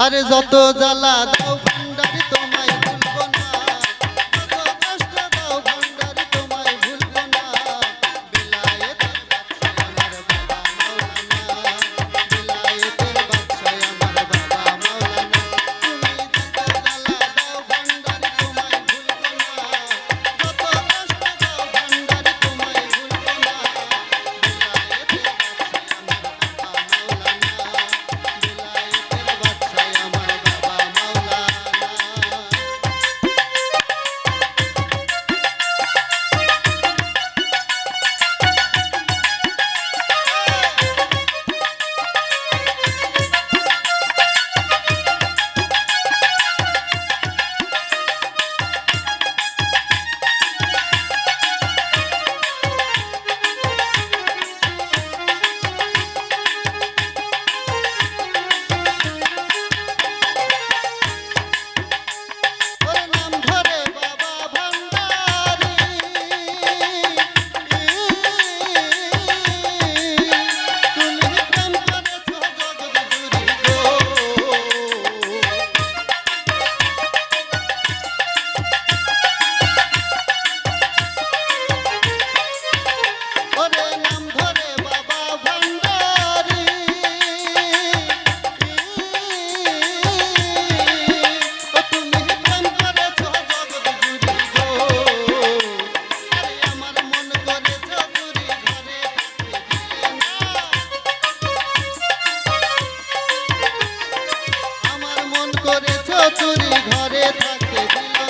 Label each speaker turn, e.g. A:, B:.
A: আরে যত জ্বালা দাও Thank you.